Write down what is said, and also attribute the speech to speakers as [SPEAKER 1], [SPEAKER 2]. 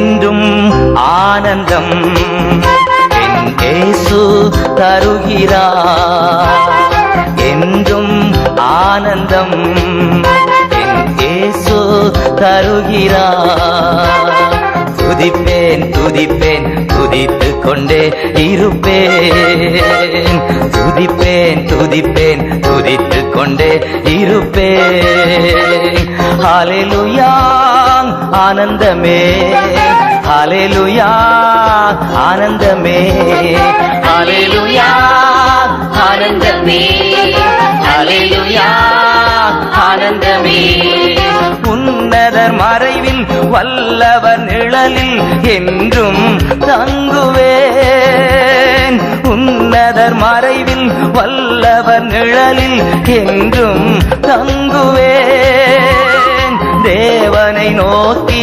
[SPEAKER 1] என்றும் ஆனந்தம். ஏசு இயேசு தருகிறார் என்றும் ஆனந்தம். ஏசு இயேசு தருகிறார் துதிப்பேன் துதிப்பேன் துதித்து கொண்டே இருப்பேன். துதிப்பேன் துதிப்பேன் துதித்து கொண்டே இருப்பேன். ஹாலேலுயா ஆனந்தமே. ஹாலேலுயா ஆனந்தமே. ஹாலேலுயா ஆனந்தமே. ஹாலேலுயா ஆனந்தமே. உன்னதர் மறைவில் வல்லவர் நிழலில் என்றும் தங்குவேன். உன்னதர் மறைவில் வல்லவர் நிழலில் என்றும் தங்குவேன். தேவனை நோக்கி